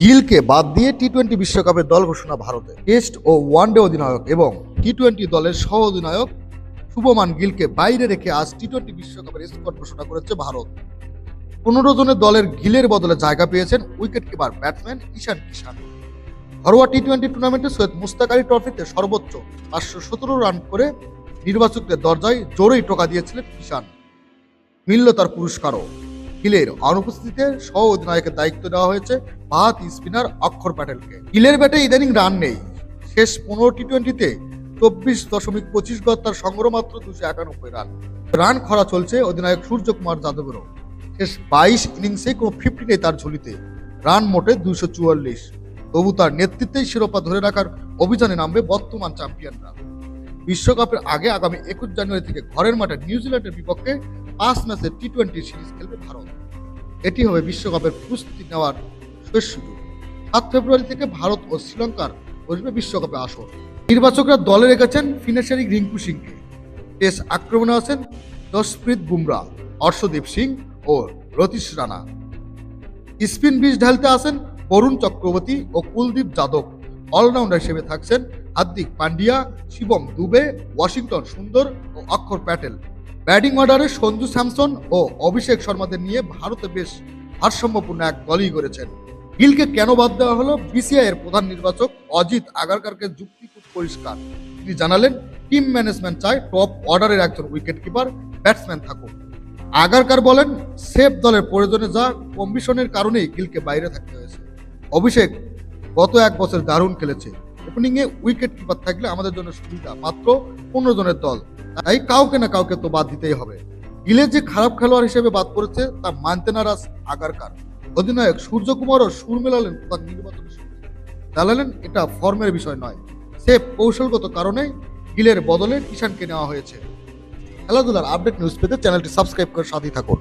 গিলকে বাদ দিয়ে T twenty বিশ্বকাপের দল ঘোষণা ভারতে টেস্ট ও ওয়ানডে অধিনায়ক এবং টি টোয়েন্টি দলের সহ অধিনায়ক শুভমান গিলকে বাইরে রেখে আজ টি টোয়েন্টি বিশ্বকাপের স্কোয়াড ঘোষণা করেছে ভারত। পনেরো জনের দলের গিলের বদলে জায়গা পেয়েছেন wicket keeper batsman Ishan Kishan ঘরোয়া টি টোয়েন্টি টুর্নামেন্টে সৈয়দ মুস্তাক আলী ট্রফিতে সর্বোচ্চ পাঁচশো সতেরো রান করে নির্বাচকদের দরজায় জোরেই টোকা দিয়েছিলেন কিষান মিলল তার পুরস্কারও। গিলের অনুপস্থিতিতে সহ অধিনায়কের দায়িত্ব দেওয়া হয়েছে বাহাত স্পিনার অক্ষর প্যাটেলকে। গিলের ব্যাটে ইদানিং রান নেই। শেষ পনেরো টি টোয়েন্টিতে চব্বিশ দশমিক পঁচিশ গজ তার সংগ্রহ মাত্র দুশো একানব্বই রান। রান খরা চলছে অধিনায়ক সূর্যকুমার যাদবেরও। শেষ বাইশ ইনিংসে কোনো ফিফটি নেই তার ঝুলিতে। রান মোটে দুশো চুয়াল্লিশ। তবু তার নেতৃত্বেই শিরোপা ধরে রাখার অভিযানে নামবে বর্তমান চ্যাম্পিয়নরা। বিশ্বকাপের আগে আগামী একুশ জানুয়ারি থেকে ঘরের মাঠে নিউজিল্যান্ডের বিপক্ষে পাঁচ ম্যাচের টি টোয়েন্টি সিরিজ খেলবে ভারত। এটি হবে বিশ্বকাপের প্রস্তুতি নেওয়ার শেষ সুযোগ। সাত ফেব্রুয়ারি থেকে ভারত ও শ্রীলঙ্কার বসবে বিশ্বকাপে আসর। নির্বাচকরা দলে রেখেছেন ফিনিশারি রিঙ্কু সিংকে। টেস্ট আক্রমণে আছেন জসপ্রীত বুমরা, অর্শদীপ সিং ও রতীশ রানা। স্পিন বিষ ঢালতে আসেন বরুণ চক্রবর্তী ও কুলদীপ যাদব। অলরাউন্ডার হিসেবে থাকছেন হার্দিক পান্ডিয়া শিবম দুবে, ওয়াশিংটন সুন্দর ও অক্ষর প্যাটেল। ব্যাটিং অর্ডারে সঞ্জু স্যামসন ও অভিষেক শর্মাদের নিয়ে ভারতে বেশ ভারসাম্যপূর্ণ এক দলই করেছেন গিলকে কেন বাদ দেওয়া হলো? বিসিআই এর প্রধান নির্বাচক অজিত আগারকারকে যুক্তি খুব পরিষ্কার। তিনি জানালেন, টিম ম্যানেজমেন্ট চায় টপ অর্ডারের একজন উইকেট কিপার ব্যাটসম্যান থাকুক। আগারকার বলেন, সেফ দলের প্রয়োজনে যা কম্বিশনের কারণেই গিলকে বাইরে থাকতে হয়েছে। অভিষেক, গত এক বছর দারুণ খেলেছে। ওপেনিংয়ে উইকেট কিপার থাকলে আমাদের জন্য সুবিধা। মাত্র পনেরো জনের দল। তাই কাউকে না কাউকে তো বাদ দিতেই হবে। গিলে যে খারাপ খেলোয়াড় হিসেবে বাদ পড়েছে তা মানতে নারাজ আগারকার অধিনায়ক সূর্যকুমারও সুর মেলালেন তার নির্বাচনের সঙ্গে জানালেন এটা ফর্মের বিষয় নয় সে কৌশলগত কারণে গিলের বদলে কিষানকে নেওয়া হয়েছে। খেলাধুলার আপডেট নিউজ পেতে চ্যানেলটি সাবস্ক্রাইব করে সাথেই থাকুন।